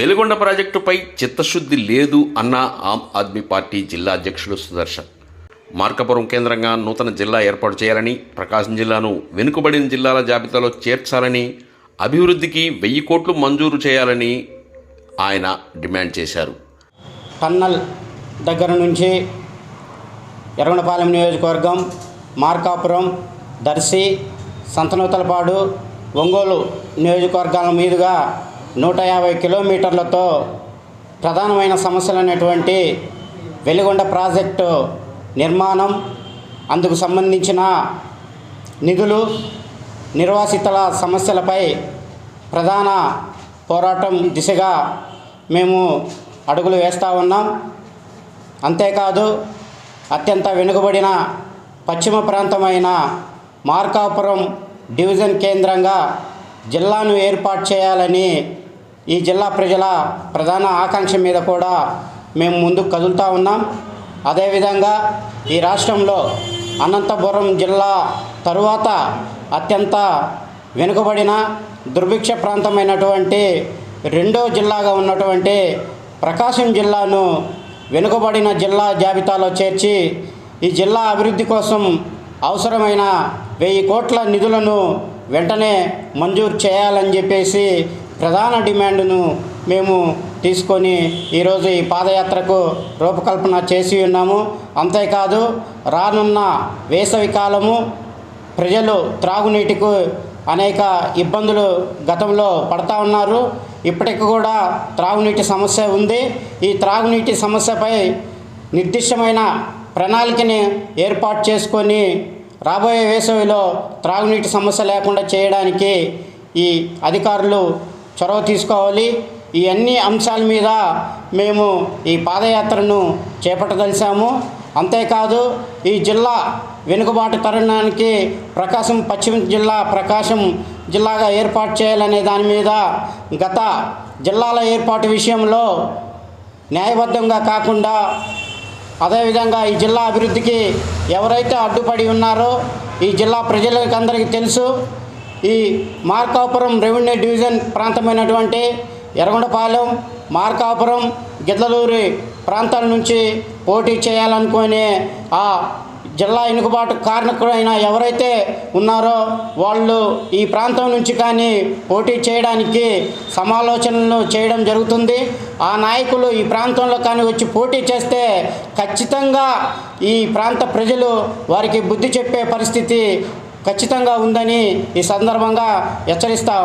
వెలుగొండ ప్రాజెక్టుపై చిత్తశుద్ధి లేదు అన్న ఆమ్ ఆద్మీ పార్టీ జిల్లా అధ్యక్షుడు సుదర్శన్. మార్కాపురం కేంద్రంగా నూతన జిల్లా ఏర్పాటు చేయాలని ప్రకాశం జిల్లాను వెనుకబడిన జిల్లాల జాబితాలో చేర్చాలని అభివృద్ధికి వెయ్యి కోట్లు మంజూరు చేయాలని ఆయన డిమాండ్ చేశారు. టన్నల్ దగ్గర నుంచి ఎర్రగొండపాలెం నియోజకవర్గం మార్కాపురం దర్శి సంతనూతలపాడు ఒంగోలు నియోజకవర్గాల మీదుగా నూట యాభై కిలోమీటర్లతో ప్రధానమైన సమస్యలు అనేటువంటి వెలిగొండ ప్రాజెక్టు నిర్మాణం అందుకు సంబంధించిన నిధులు నిర్వాసితుల సమస్యలపై ప్రధాన పోరాటం దిశగా మేము అడుగులు వేస్తూ ఉన్నాం. అంతేకాదు అత్యంత వెనుకబడిన పశ్చిమ ప్రాంతమైన మార్కాపురం డివిజన్ కేంద్రంగా జిల్లాను ఏర్పాటు చేయాలని ఈ జిల్లా ప్రజల ప్రధాన ఆకాంక్ష మీద కూడా మేము ముందుకు కదులుతూ ఉన్నాం. అదేవిధంగా ఈ రాష్ట్రంలో అనంతపురం జిల్లా తరువాత అత్యంత వెనుకబడిన దుర్భిక్ష ప్రాంతమైనటువంటి రెండో జిల్లాగా ఉన్నటువంటి ప్రకాశం జిల్లాను వెనుకబడిన జిల్లా జాబితాలో చేర్చి ఈ జిల్లా అభివృద్ధి కోసం అవసరమైన వెయ్యి కోట్ల నిధులను వెంటనే మంజూరు చేయాలని చెప్పేసి ప్రధాన డిమాండ్ను మేము తీసుకొని ఈరోజు ఈ పాదయాత్రకు రూపకల్పన చేసి ఉన్నాము. అంతేకాదు రానున్న వేసవి కాలము ప్రజలు త్రాగునీటికి అనేక ఇబ్బందులు గతంలో పడతా ఉన్నారు. ఇప్పటికి కూడా త్రాగునీటి సమస్య ఉంది. ఈ త్రాగునీటి సమస్యపై నిర్దిష్టమైన ప్రణాళికని ఏర్పాటు చేసుకొని రాబోయే వేసవిలో త్రాగునీటి సమస్య లేకుండా చేయడానికి ఈ అధికారులు చొరవ తీసుకోవాలి. ఈ అన్ని అంశాల మీద మేము ఈ పాదయాత్రను చేపట్టదలిసాము అంతేకాదు ఈ జిల్లా వెనుకబాటు తరుణానికి ప్రకాశం పశ్చిమ జిల్లా ప్రకాశం జిల్లాగా ఏర్పాటు చేయాలనే దాని మీద గత జిల్లాల ఏర్పాటు విషయంలో న్యాయబద్ధంగా కాకుండా అదేవిధంగా ఈ జిల్లా అభివృద్ధికి ఎవరైతే అడ్డుపడి ఉన్నారో ఈ జిల్లా ప్రజలకు అందరికీ తెలుసు. ఈ మార్కాపురం రెవెన్యూ డివిజన్ ప్రాంతమైనటువంటి ఎర్రగొండపాలెం మార్కాపురం గిద్దలూరి ప్రాంతాల నుంచి పోటీ చేయాలనుకునే ఆ జిల్లా ఎన్నుకబాటు కారణకులైన ఎవరైతే ఉన్నారో వాళ్ళు ఈ ప్రాంతం నుంచి కానీ పోటీ చేయడానికి సమాలోచనలు చేయడం జరుగుతుంది. ఆ నాయకులు ఈ ప్రాంతంలో కానీ వచ్చి పోటీ చేస్తే ఖచ్చితంగా ఈ ప్రాంత ప్రజలు వారికి బుద్ధి చెప్పే పరిస్థితి ఖచ్చితంగా ఉందని ఈ సందర్భంగా హెచ్చరిస్తాం.